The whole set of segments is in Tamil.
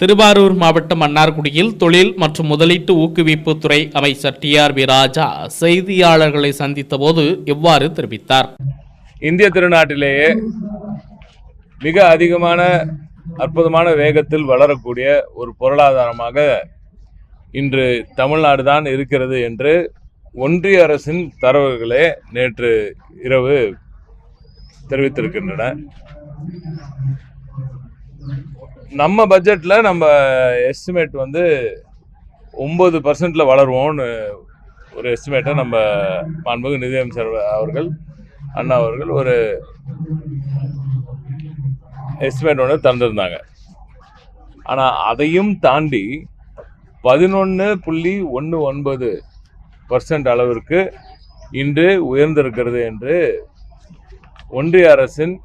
திருவாரூர் மாவட்டம் மன்னார்குடியில் தொழில் மற்றும் முதலீட்டு ஊக்குவிப்புத்துறை அமைச்சர் டி ஆர் பி ராஜா செய்தியாளர்களை சந்தித்தபோது இவ்வாறு தெரிவித்தார். இந்திய திருநாட்டிலேயே மிக அதிகமான அற்புதமான வேகத்தில் வளரக்கூடிய ஒரு பொருளாதாரமாக இன்று தமிழ்நாடு தான் இருக்கிறது என்று ஒன்றிய அரசின் தரவுகளே நேற்று இரவு தெரிவித்திருக்கின்றன. நம்ம பட்ஜெட்ல நம்ம எஸ்டிமேட் வந்து ஒன்பது பர்சன்ட்ல வளருவோம்னு ஒரு எஸ்டிமேட்டை நம்ம மாண்புமிகு நிதியமைச்சர் அவர்கள் அண்ணா அவர்கள் ஒரு எஸ்டிமேட் ஒன்று தந்திருந்தாங்க. ஆனால் அதையும் தாண்டி பதினொன்று புள்ளி ஒன்று ஒன்பது பர்சன்ட் அளவிற்கு இன்று உயர்ந்திருக்கிறது என்று ஒன்றிய அரசின்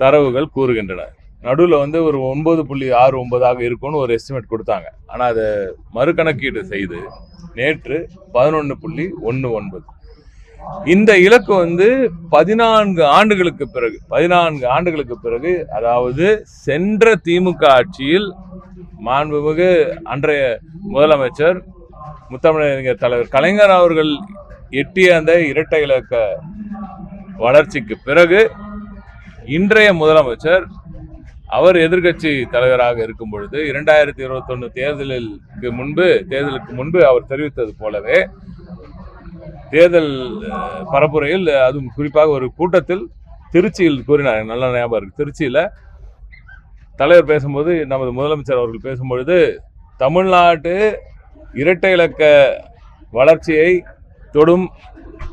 தரவுகள் கூறுகின்றன. நடுவில் வந்து ஒரு ஒன்பது புள்ளி ஆறு ஒன்பதாக இருக்கும்னு ஒரு எஸ்டிமேட் கொடுத்தாங்க. ஆனால் அதை மறுகணக்கீடு செய்து நேற்று பதினொன்று புள்ளி ஒன்று ஒன்பது. இந்த இலக்கு வந்து பதினான்கு ஆண்டுகளுக்கு பிறகு பதினான்கு ஆண்டுகளுக்கு பிறகு அதாவது சென்ற திமுக ஆட்சியில் மாண்புமிகு அன்றைய முதலமைச்சர் முத்தமிழறிஞர் தலைவர் கலைஞர் அவர்கள் எட்டிய அந்த இரட்டை இலக்க வளர்ச்சிக்கு பிறகு இன்றைய முதலமைச்சர் அவர் எதிர்க்கட்சி தலைவராக இருக்கும் பொழுது இரண்டாயிரத்தி இருபத்தொன்னு தேர்தலுக்கு முன்பு தேர்தலுக்கு முன்பு அவர் தெரிவித்தது போலவே தேர்தல் பரப்புரையில் அதுவும் குறிப்பாக ஒரு கூட்டத்தில் திருச்சியில் கூறினார். நல்ல ஞாபகம் இருக்கு. திருச்சியில் தலைவர் பேசும்போது நமது முதலமைச்சர் அவர்கள் பேசும்பொழுது தமிழ்நாட்டு இரட்டை இலக்க வளர்ச்சியை தொடும்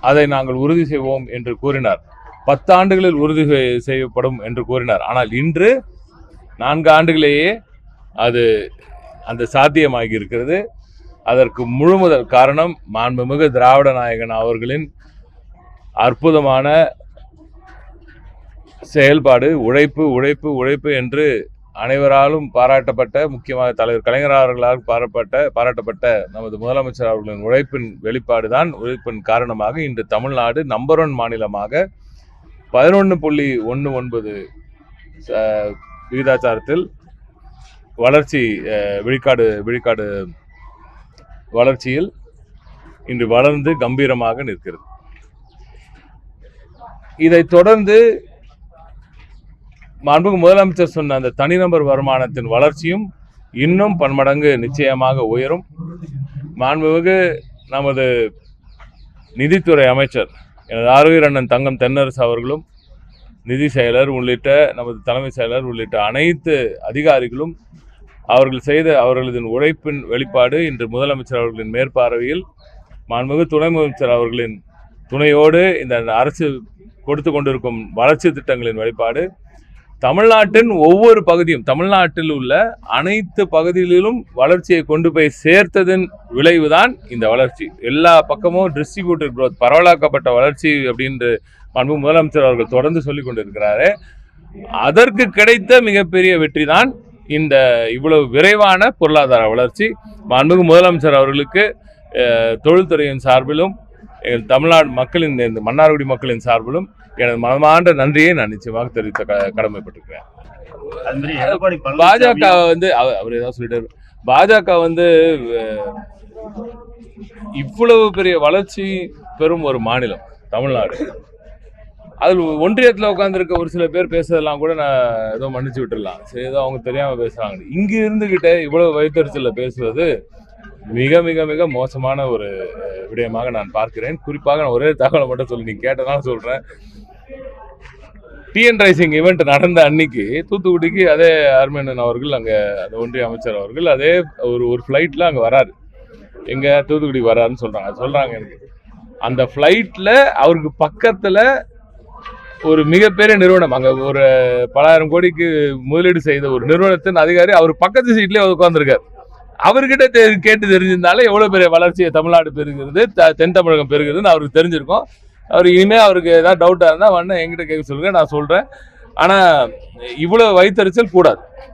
அதை நாங்கள் உறுதி செய்வோம் என்று கூறினார். பத்தாண்டுகளில் உறுதி செய்யப்படும் என்று கூறினார். ஆனால் இன்று நான்கு ஆண்டுகளேயே அது அந்த சாத்தியமாகி இருக்கிறது அதற்கு முழுமுதல் காரணம் மாண்புமிகு திராவிட நாயகன் அவர்களின் அற்புதமான செயல்பாடு உழைப்பு உழைப்பு உழைப்பு என்று அனைவராலும் பாராட்டப்பட்ட முக்கியமாக தலைவர் கலைஞர் அவர்களால் பாராட்டப்பட்ட பாராட்டப்பட்ட நமது முதலமைச்சர் அவர்களின் உழைப்பின் வெளிப்பாடு தான் உழைப்பின் காரணமாக இன்று தமிழ்நாடு நம்பர் ஒன் மாநிலமாக பதினொன்று புள்ளி ஒன்று ஒன்பது விகிதாச்சாரத்தில் வளர்ச்சி விழிக்காடு விழுக்காடு விழுக்காடு வளர்ச்சியில் இன்று வளர்ந்து கம்பீரமாக நிற்கிறது. இதைத் தொடர்ந்து மாண்புக முதலமைச்சர் சொன்ன அந்த தனிநபர் வருமானத்தின் வளர்ச்சியும் இன்னும் பன்மடங்கு நிச்சயமாக உயரும். மாண்புமிகு நமது நிதித்துறை அமைச்சர் எனது ஆரோக்கிய அண்ணன் தங்கம் தென்னரசு அவர்களும் நிதி செயலர் உள்ளிட்ட நமது தலைமை செயலர் உள்ளிட்ட அனைத்து அதிகாரிகளும் அவர்கள் செய்த அவர்களது உழைப்பின் வெளிப்பாடு இன்று முதலமைச்சர் அவர்களின் மேற்பார்வையில் மாண்புமிகு துணை முதலமைச்சர் அவர்களின் துணையோடு இந்த அரசு கொடுத்து கொண்டிருக்கும் வளர்ச்சி திட்டங்களின் வெளிப்பாடு. தமிழ்நாட்டின் ஒவ்வொரு பகுதியும் தமிழ்நாட்டில் உள்ள அனைத்து பகுதிகளிலும் வளர்ச்சியை கொண்டு போய் சேர்த்ததன் விளைவுதான் இந்த வளர்ச்சி. எல்லா பக்கமும் டிஸ்ட்ரிபியூட்டட் குரோத் பரவலாக்கப்பட்ட வளர்ச்சி அப்படின்ற மாண்பு முதலமைச்சர் அவர்கள் தொடர்ந்து சொல்லிக் கொண்டிருக்கிறாரு. அதற்கு கிடைத்த மிகப்பெரிய வெற்றி தான் இந்த இவ்வளவு விரைவான பொருளாதார வளர்ச்சி. மாண்புமிகு முதலமைச்சர் அவர்களுக்கு தொழில்துறையின் சார்பிலும் எங்கள் தமிழ்நாடு மக்களின் இந்த மன்னார்குடி மக்களின் சார்பிலும் எனது மனமார்ந்த நன்றியை நான் நிச்சயமாக தெரிவித்த கடமைப்பட்டிருக்கிறேன். பாஜக வந்து அவ- அவர் ஏதாவது சொல்லிட்டாரு. பாஜக வந்து இவ்வளவு பெரிய வளர்ச்சி பெறும் ஒரு மாநிலம் தமிழ்நாடு. அதில் ஒன்றியத்தில் உட்காந்துருக்க ஒரு சில பேர் பேசுறதெல்லாம் கூட நான் ஏதோ மன்னிச்சு விட்டுடலாம் சரி ஏதோ அவங்க தெரியாமல் பேசுகிறாங்க இங்கே இருந்துக்கிட்டே இவ்வளோ வயிற்றுச்சலில் பேசுவது மிக மிக மிக மோசமான ஒரு விடயமாக நான் பார்க்கிறேன். குறிப்பாக நான் ஒரே தகவலை மட்டும் சொல்லி நீ கேட்டதான் சொல்கிறேன் டிஎன் ரைசிங் ஈவெண்ட் நடந்த அன்னைக்கு தூத்துக்குடிக்கு அதே அருமேனன் அவர்கள் அங்கே அந்த ஒன்றிய அமைச்சர் அவர்கள் அதே ஒரு ஒரு ஃப்ளைட்டில் அங்கே வராரு. எங்கே தூத்துக்குடி வராருன்னு சொல்கிறாங்க சொல்கிறாங்க எனக்கு. அந்த ஃப்ளைட்டில் அவருக்கு பக்கத்தில் ஒரு மிகப்பெரிய நிறுவனம். அங்கே ஒரு பலாயிரம் கோடிக்கு முதலீடு செய்த ஒரு நிறுவனத்தின் அதிகாரி அவர் பக்கத்து சீட்லேயே உட்காந்துருக்கார் அவர்கிட்ட தெ- கேட்டு தெரிஞ்சிருந்தாலே எவ்வளோ பெரிய வளர்ச்சியை தமிழ்நாடு பெறுகிறது த- தென் தமிழகம் பெறுகிறதுன்னு அவருக்கு தெரிஞ்சிருக்கும். அவர் இனிமேல் அவருக்கு ஏதாவது டவுட்டாக இருந்தால் வந்து என்கிட்ட கேட்க சொல்லுங்க நான் சொல்கிறேன் ஆனால் இவ்வளோ வைத்தறிச்சல் கூடாது.